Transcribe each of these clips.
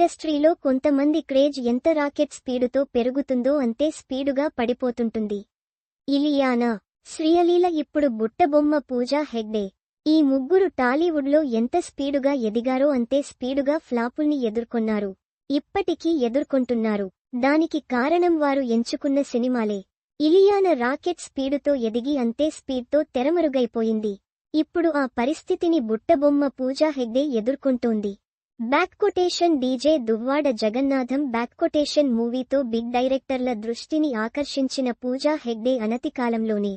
ఇండస్ట్రీలో కొంతమంది క్రేజ్ ఎంత రాకెట్ స్పీడుతో పెరుగుతుందో అంతే స్పీడుగా పడిపోతుంటుంది. ఇలియానా శ్రీయలీల ఇప్పుడు బుట్టబొమ్మ పూజా హెగ్డే. ఈ ముగ్గురు టాలీవుడ్లో ఎంత స్పీడుగా ఎదిగారో అంతే స్పీడుగా ఫ్లాపుల్ని ఎదుర్కొన్నారు. ఇప్పటికీ ఎదుర్కొంటున్నారు. దానికి కారణం వారు ఎంచుకున్న సినిమాలే. ఇలియాన రాకెట్ స్పీడుతో ఎదిగి అంతే స్పీడ్తో తెరమరుగైపోయింది. ఇప్పుడు ఆ పరిస్థితిని బుట్టబొమ్మ Pooja Hegde ఎదుర్కొంటోంది. Back quotation DJ Duvvada Jagannadham back quotation మూవీతో బిగ్ డైరెక్టర్ల దృష్టిని ఆకర్షించిన పూజా హెగ్డే అనతికాలంలోనే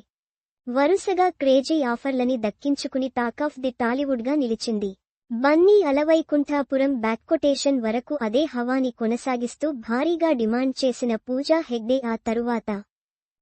వరుసగా క్రేజీ ఆఫర్లని దక్కించుకుని టాక్ ఆఫ్ ది టాలీవుడ్గా నిలిచింది. బన్నీ అలవైకుంఠాపురం బ్యాక్కొటేషన్ వరకు అదే హవాని కొనసాగిస్తూ భారీగా డిమాండ్ చేసిన పూజా హెగ్డే ఆ తరువాత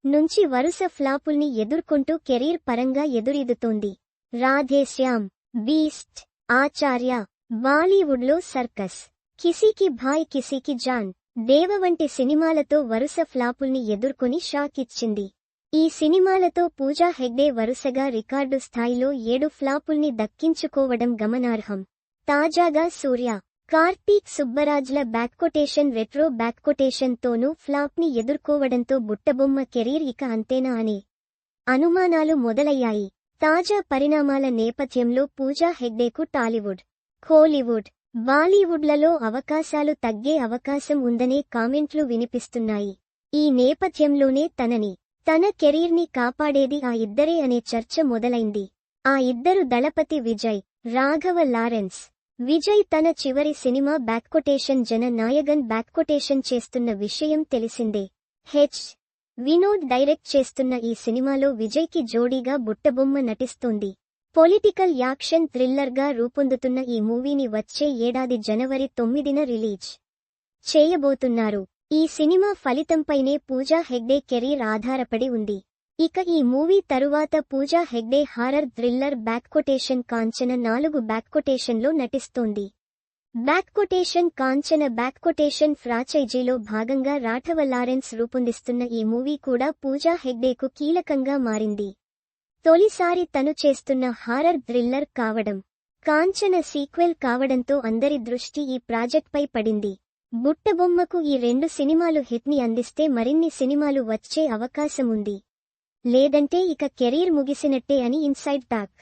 నుంచి వరుస ఫ్లాపుల్ని ఎదుర్కొంటూ కెరీర్ పరంగా ఎదురీదుతోంది. రాధేశ్యామ్ బీస్ట్ ఆచార్య బాలీవుడ్లో సర్కస్. కిసీకి భాయ్ కిసీకి జాన్. దేవ వంటి సినిమాలతో వరుస ఫ్లాపుల్ని ఎదుర్కొని షాక్ ఇచ్చింది. ఈ సినిమాలతో పూజా హెగ్డే వరుసగా రికార్డు స్థాయిలో ఏడు ఫ్లాపుల్ని దక్కించుకోవడం గమనార్హం. తాజాగా సూర్య కార్తీక్ సుబ్బరాజ్ల బ్యాక్కొటేషన్ రెట్రో బ్యాక్కొటేషన్తోనూ ఫ్లాప్ని ఎదుర్కోవడంతో బుట్టబొమ్మ కెరీర్ ఇక అంతేనా అనే అనుమానాలు మొదలయ్యాయి. తాజా పరిణామాల నేపథ్యంలో పూజా హెగ్డేకు టాలీవుడ్ కోలీవుడ్ బాలీవుడ్లలో అవకాశాలు తగ్గే అవకాశం ఉందనే కామెంట్లు వినిపిస్తున్నాయి. ఈ నేపథ్యంలోనే తనని తన కెరీర్ని కాపాడేది ఆ ఇద్దరే అనే చర్చ మొదలైంది. ఆ ఇద్దరు దళపతి విజయ్ రాఘవ లారెన్స్. విజయ్ తన చివరి సినిమా బ్యాక్కొటేషన్ జన నాయగన్ బ్యాక్కొటేషన్ చేస్తున్న విషయం తెలిసిందే. హెచ్. వినోద్ డైరెక్ట్ చేస్తున్న ఈ సినిమాలో విజయ్కి జోడీగా బుట్టబొమ్మ నటిస్తోంది. పొలిటికల్ యాక్షన్ థ్రిల్లర్గా రూపొందుతున్న ఈ మూవీని వచ్చే ఏడాది జనవరి తొమ్మిదిన రిలీజ్ చేయబోతున్నారు. ఈ సినిమా ఫలితంపైనే పూజా హెగ్డే కెరీర్ ఆధారపడి ఉంది. ఇక ఈ మూవీ తరువాత Pooja Hegde horror thriller back quotation Kanchana నాలుగు బ్యాక్కొటేషన్లో నటిస్తోంది. బ్యాక్కొటేషన్ కాంచన బ్యాక్కొటేషన్ ఫ్రాంచైజీలో భాగంగా రాఠవ లారెన్స్ రూపొందిస్తున్న ఈ మూవీ కూడా పూజా హెగ్డేకు కీలకంగా మారింది. తొలిసారి తను చేస్తున్న హారర్ థ్రిల్లర్ కావడం కాంచన సీక్వెల్ కావడంతో అందరి దృష్టి ఈ ప్రాజెక్ట్పై పడింది. బుట్టబొమ్మకు ఈ రెండు సినిమాలు హిట్ని అందిస్తే మరిన్ని సినిమాలు వచ్చే అవకాశముంది. లేదంటే ఇక కెరీర్ ముగిసినట్టే అని ఇన్సైడ్ టాక్.